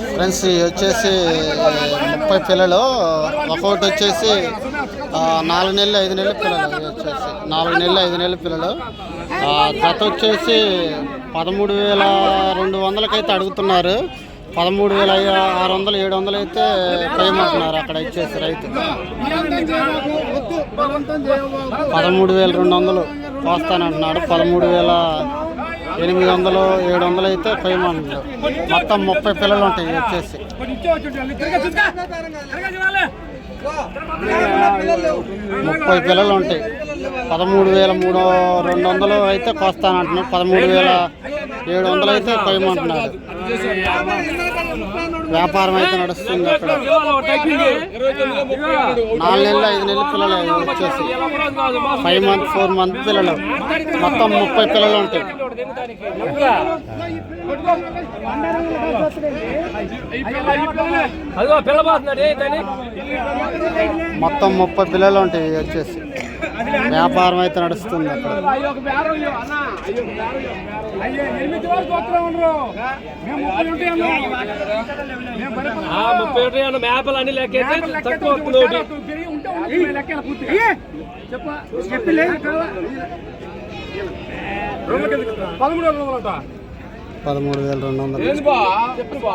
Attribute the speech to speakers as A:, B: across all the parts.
A: Friends ఇవి వచ్చేసి ముప్పై పిల్లలు ఒక్కొక్కటి వచ్చేసి నాలుగు నెలలు ఐదు నెలల పిల్లలు ఇవి వచ్చేసి. నాలుగు నెలలు ఐదు నెలల పిల్లలు. గత వచ్చేసి పదమూడు వేల రెండు వందలకైతే అడుగుతున్నారు. పదమూడు వేల ఐ- ఆరు వందలు ఏడు వందలు అయితే పేయమంటున్నారు అక్కడ ఇచ్చేసి రైతు. పదమూడు వేల రెండు వందలు పోస్తానంటున్నాడు పదమూడు వేల ఎనిమిది వందలు ఏడు వందలు అయితే పేయమంటున్నారు మొత్తం ముప్పై పిల్లలు ఉంటాయి వచ్చేసి. ముప్పై పిల్లలు ఉంటాయి. పదమూడు వేల మూడు రెండు వందలు అయితే కోస్తానంటున్నాడు పదమూడు వేల ఏడు వందలు అయితే కొయ్యమంటున్నాడు వ్యాపారం అయితే నడుస్తుంది అక్కడ. నాలుగు నెలలు ఐదు నెలల పిల్లలు వచ్చేసి ఫైవ్ మంత్ ఫోర్ మంత్ పిల్లలు. మొత్తం ముప్పై పిల్లలు ఉంటాయి. మొత్తం ముప్పై పిల్లలు ఉంటాయి వచ్చేసి. వ్యాపారం అయితే నడుస్తుంది అక్కడ.
B: ముప్పై ఒకటి మేపలు తక్కువ వస్తుంది ఒకటి.
A: పదమూడు వేల రెండు వందలు.
B: ఏంది బా? చెప్పు బా.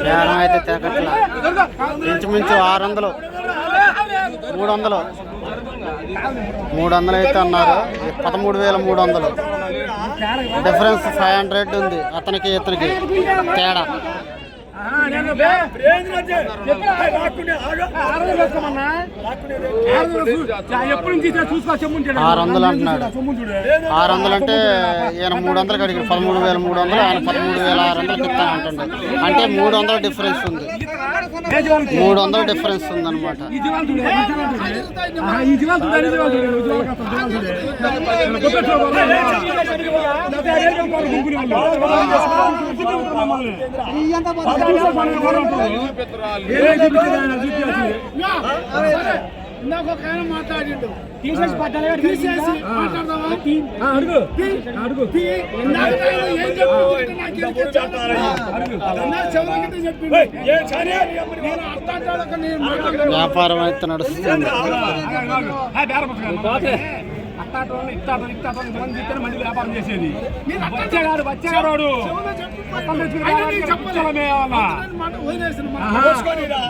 A: ప్రయాణం అయితే తెగట్ల ఇంచుమించు ఆరు వందలు మూడు వందలు మూడు వందలు అయితే అన్నారు. పదమూడు వేల మూడు వందలు డిఫరెన్స్ ఫైవ్ హండ్రెడ్ ఉంది. అతనికి ఇతనికి తేడా. ఆరు వందలు అంటున్నాడు ఆరు వందలు అంటే ఈయన మూడు వందలు అడిగాడు పదమూడు వేల మూడు వందలు ఆయన పదమూడు వేల ఆరు వందలకి ఇస్తాను అంటుండే అంటే మూడు వందల డిఫరెన్స్ ఉంది మూడు వందల డిఫరెన్స్ ఉంది అనమాట
C: ఇందాక ఒక ఆయన మాట్లాడిండు తీసేసి తీసేసి మాట్లాడదామా
B: అడుగు
C: అడుగు
A: వ్యాపారం అయితే నడుస్తుంది
D: అట్టాటోళ్ళు ఇట్టాటోళ్ళు ఇట్టాటోళ్ళు ఇంతమంది ఇస్తే మళ్ళీ వ్యాపారం చేసేది.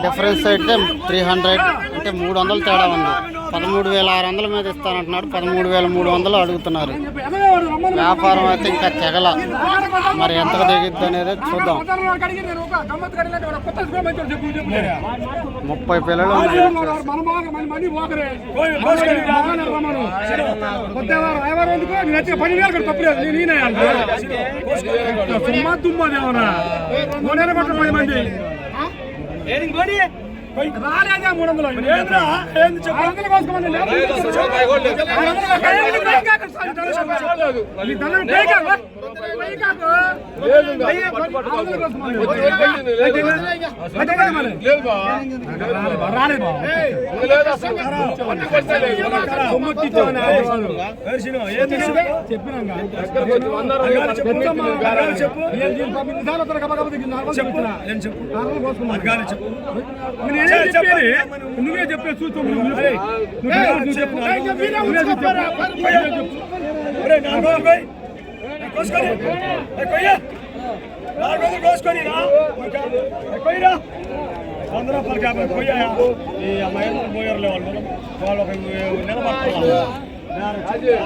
A: డిఫరెన్స్ అయితే త్రీ హండ్రెడ్ అంటే మూడు వందలు తేడా ఉంది. పదమూడు వేల ఆరు వందల మీద ఇస్తానంటున్నాడు పదమూడు వేల మూడు వందలు అడుగుతున్నారు. వ్యాపారం అయితే ఇంకా తెగల. మరి ఎంత దిగిద్ది అనేది చూద్దాం. ముప్పై పిల్లలు
D: సుమ్మా తుమ్మదేమన్నా రాలేదా మూడు వందలు ఏంది ఆరు వందలు కోసుకోమని లేదు. ఆరు వందలు కాదు, పైకాకు సార్, ధనం ఈ ధనం పైకాకు. పైకాకు. పై- ఆరు వందలు కోసుకోమని. అయితే కదా మరి. రాలేదు బావ. సొమ్ము ఇచ్చామని ఆదేశాలు. చెప్పినాగా. చెప్తామా? చెప్పు. గబగబా దిగి నాలుగు వందలు చెప్పినా. ఆరు వందలు రూపాయలకి యాభై పోయా ఈ అమ్మాయి పోయారులే వాళ్ళు. వాళ్ళు ఒక నెల పడుతున్నారు
C: పిల్లలు పరిచయం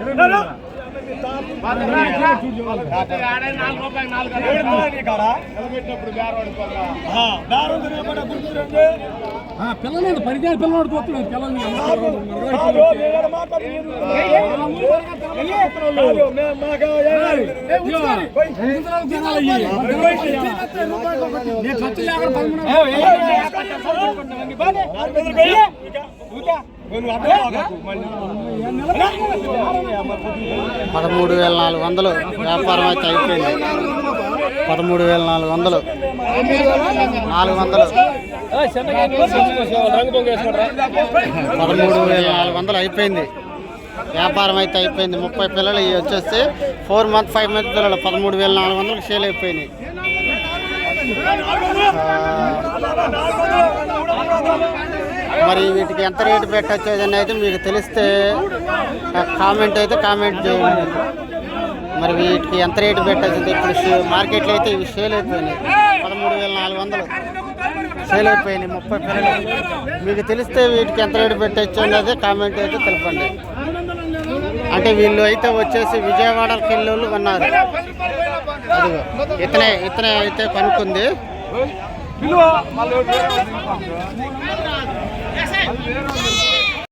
C: పిల్లవాడు పోతున్నాడు పిల్లల్ని నేను ఖర్చు లేకుండా
A: పదమూడు వేల నాలుగు వందలు వ్యాపారం అయితే అయిపోయింది పదమూడు వేల నాలుగు వందలు నాలుగు వందలు పదమూడు వేల నాలుగు వందలు అయిపోయింది. వ్యాపారం అయితే అయిపోయింది. ముప్పై పిల్లలు ఇవి వచ్చేస్తే ఫోర్ మంత్ ఫైవ్ మంత్ పిల్లలు పదమూడు వేల నాలుగు వందలకు సేల్ అయిపోయినాయి. మరి వీటికి ఎంత రేటు పెట్టచ్చు అని అయితే మీకు తెలిస్తే కామెంట్ అయితే కామెంట్ చేయండి. మరి వీటికి ఎంత రేటు పెట్టచ్చు ఇప్పుడు మార్కెట్లో అయితే ఇవి సేల్ అయిపోయినాయి. పదమూడు వేల నాలుగు వందలు. సేల్ అయిపోయినాయి ముప్పై పిల్లలు మీకు తెలిస్తే వీటికి ఎంత రేటు పెట్టచ్చు అనేది కామెంట్ అయితే తెలపండి. అంటే వీళ్ళు అయితే వచ్చేసి విజయవాడకి వెళ్ళి ఉన్నారు. అదిగో ఇతనే ఇతనే అయితే కనుక్కుంది.
B: మళ్ళీ